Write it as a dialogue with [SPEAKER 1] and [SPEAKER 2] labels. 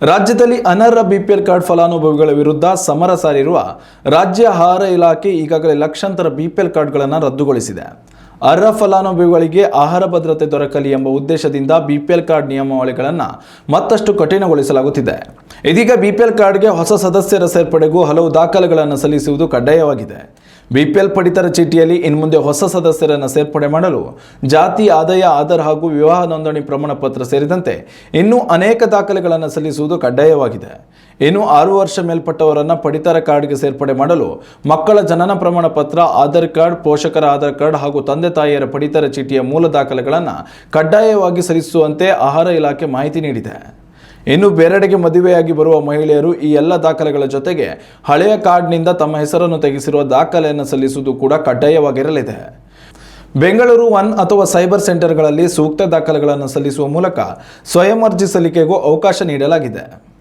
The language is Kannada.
[SPEAKER 1] ರಾಜ್ಯದಲ್ಲಿ ಅನರ್ಹ ಬಿಪಿಎಲ್ ಕಾರ್ಡ್ ಫಲಾನುಭವಿಗಳ ವಿರುದ್ಧ ಸಮರ ಸಾರಿರುವ ರಾಜ್ಯ ಆಹಾರ ಇಲಾಖೆ ಈಗಾಗಲೇ ಲಕ್ಷಾಂತರ ಬಿಪಿಎಲ್ ಕಾರ್ಡ್ಗಳನ್ನು ರದ್ದುಗೊಳಿಸಿದೆ. ಅರ್ಹ ಫಲಾನುಭವಿಗಳಿಗೆ ಆಹಾರ ಭದ್ರತೆ ದೊರಕಲಿ ಎಂಬ ಉದ್ದೇಶದಿಂದ ಬಿಪಿಎಲ್ ಕಾರ್ಡ್ ನಿಯಮಾವಳಿಗಳನ್ನು ಮತ್ತಷ್ಟು ಕಠಿಣಗೊಳಿಸಲಾಗುತ್ತಿದೆ. ಇದೀಗ ಬಿಪಿಎಲ್ ಕಾರ್ಡ್ಗೆ ಹೊಸ ಸದಸ್ಯರ ಸೇರ್ಪಡೆಗೂ ಹಲವು ದಾಖಲೆಗಳನ್ನು ಸಲ್ಲಿಸುವುದು ಕಡ್ಡಾಯವಾಗಿದೆ. ಬಿಪಿಎಲ್ ಪಡಿತರ ಚೀಟಿಯಲ್ಲಿ ಇನ್ಮುಂದೆ ಹೊಸ ಸದಸ್ಯರನ್ನು ಸೇರ್ಪಡೆ ಮಾಡಲು ಜಾತಿ, ಆದಾಯ, ಆಧಾರ್ ಹಾಗೂ ವಿವಾಹ ನೋಂದಣಿ ಪ್ರಮಾಣ ಪತ್ರ ಸೇರಿದಂತೆ ಇನ್ನೂ ಅನೇಕ ದಾಖಲೆಗಳನ್ನು ಸಲ್ಲಿಸುವುದು ಕಡ್ಡಾಯವಾಗಿದೆ. ಇನ್ನು ಆರು ವರ್ಷ ಮೇಲ್ಪಟ್ಟವರನ್ನು ಪಡಿತರ ಕಾರ್ಡ್ಗೆ ಸೇರ್ಪಡೆ ಮಾಡಲು ಮಕ್ಕಳ ಜನನ ಪ್ರಮಾಣ ಪತ್ರ, ಆಧಾರ್ ಕಾರ್ಡ್, ಪೋಷಕರ ಆಧಾರ್ ಕಾರ್ಡ್ ಹಾಗೂ ತಂದೆ ತಾಯಿಯರ ಪಡಿತರ ಚೀಟಿಯ ಮೂಲ ದಾಖಲೆಗಳನ್ನು ಕಡ್ಡಾಯವಾಗಿ ಸಲ್ಲಿಸುವಂತೆ ಆಹಾರ ಇಲಾಖೆ ಮಾಹಿತಿ ನೀಡಿದೆ. ಇನ್ನು ಬೇರೆಡೆಗೆ ಮದುವೆಯಾಗಿ ಬರುವ ಮಹಿಳೆಯರು ಈ ಎಲ್ಲ ದಾಖಲೆಗಳ ಜೊತೆಗೆ ಹಳೆಯ ಕಾರ್ಡ್ನಿಂದ ತಮ್ಮ ಹೆಸರನ್ನು ತೆಗೆಸಿರುವ ದಾಖಲೆಯನ್ನು ಸಲ್ಲಿಸುವುದು ಕೂಡ ಕಡ್ಡಾಯವಾಗಿರಲಿದೆ. ಬೆಂಗಳೂರು ಒನ್ ಅಥವಾ ಸೈಬರ್ ಸೆಂಟರ್ಗಳಲ್ಲಿ ಸೂಕ್ತ ದಾಖಲೆಗಳನ್ನು ಸಲ್ಲಿಸುವ ಮೂಲಕ ಸ್ವಯಂ ಅರ್ಜಿ ಸಲ್ಲಿಕೆಗೂ ಅವಕಾಶ ನೀಡಲಾಗಿದೆ.